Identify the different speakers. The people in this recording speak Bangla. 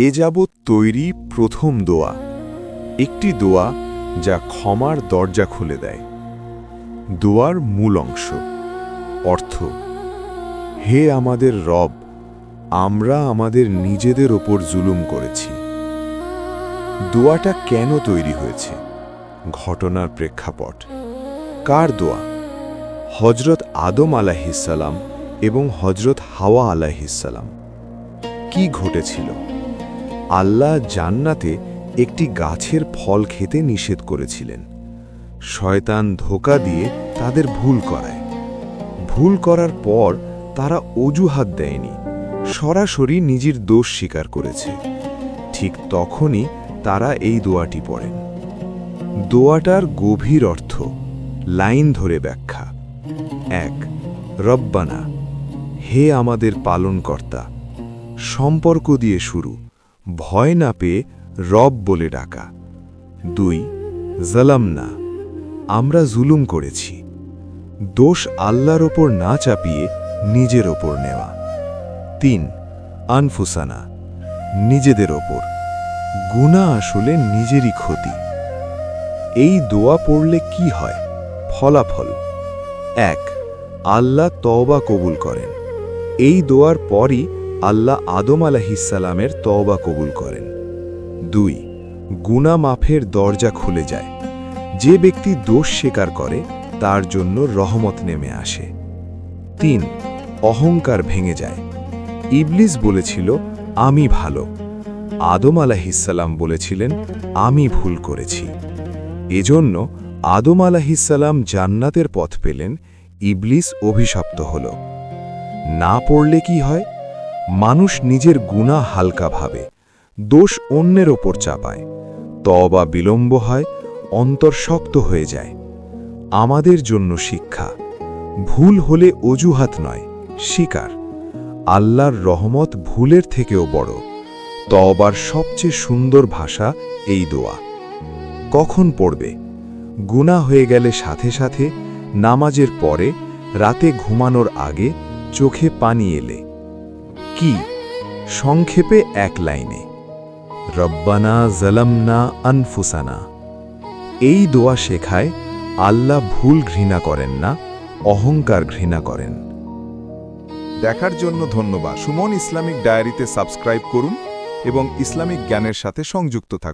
Speaker 1: এ যাবৎ তৈরি প্রথম দোয়া। একটি দোয়া যা ক্ষমার দরজা খুলে দেয়। দোয়ার মূল অংশ। অর্থ, হে আমাদের রব, আমরা আমাদের নিজেদের ওপর জুলুম করেছি। দোয়াটা কেন তৈরি হয়েছে? ঘটনার প্রেক্ষাপট। কার দোয়া? হজরত আদম আলাহিসাল্লাম এবং হজরত হাওয়া আলাহিসাল্লাম কি ঘটেছিল? আল্লাহ জান্নাতে একটি গাছের ফল খেতে নিষেধ করেছিলেন। শয়তান ধোকা দিয়ে তাদের ভুল করায়। ভুল করার পর তারা অজুহাত দেয়নি, সরাসরি নিজের দোষ স্বীকার করেছে। ঠিক তখনই তারা এই দোয়াটি পড়েন। দোয়াটার গভীর অর্থ, লাইন ধরে ব্যাখ্যা। এক, রব্বানা, হে আমাদের পালনকর্তা, সম্পর্ক দিয়ে শুরু। ভয় না পেয়ে রব বলে ডাকা। দুই, জালাম না, আমরা জুলুম করেছি। দোষ আল্লাহর ওপর না চাপিয়ে নিজের ওপর নেওয়া। তিন, আনফুসানা, নিজেদের ওপর। গুণা আসলে নিজেরই ক্ষতি। এই দোয়া পড়লে কি হয়? ফলাফল। এক, আল্লাহ তওবা কবুল করেন। এই দোয়ার পরই আল্লাহ আদম আলাহিসাল্লামের তওবা কবুল করেন। দুই গুনা মাফের দরজা খুলে যায়। যে ব্যক্তি দোষ স্বীকার করে, তার জন্য রহমত নেমে আসে। তিন, অহংকার ভেঙে যায়। ইবলিস বলেছিল, আমি ভালো। আদম আলাহিসাল্লাম বলেছিলেন, আমি ভুল করেছি। এজন্য আদম আলাহিসাল্লাম জান্নাতের পথ পেলেন, ইবলিস অভিশপ্ত হল। না পড়লে কি হয়? মানুষ নিজের গুণা হালকা ভাবে, দোষ অন্যের ওপর চাপায়। তবা বিলম্ব হয়, অন্তর শক্ত হয়ে যায়। আমাদের জন্য শিক্ষা, ভুল হলে অজুহাত নয়, শিকার। আল্লাহর রহমত ভুলের থেকেও বড়। তবার সবচেয়ে সুন্দর ভাষা এই দোয়া। কখন পড়বে? গুণা হয়ে গেলে সাথে সাথে, নামাজের পরে, রাতে ঘুমানোর আগে, চোখে পানি এলে। কি? সংক্ষেপে এক লাইনে। রব্বানা জলমনা আনফুসানা। এই দোয়া শেখায় আল্লাহ ভুল ঘৃণা করেন না, অহংকার ঘৃণা করেন।
Speaker 2: দেখার জন্য ধন্যবাদ। সুমন ইসলামিক ডায়েরিতে সাবস্ক্রাইব করুন এবং ইসলামিক জ্ঞানের সাথে সংযুক্ত থাকুন।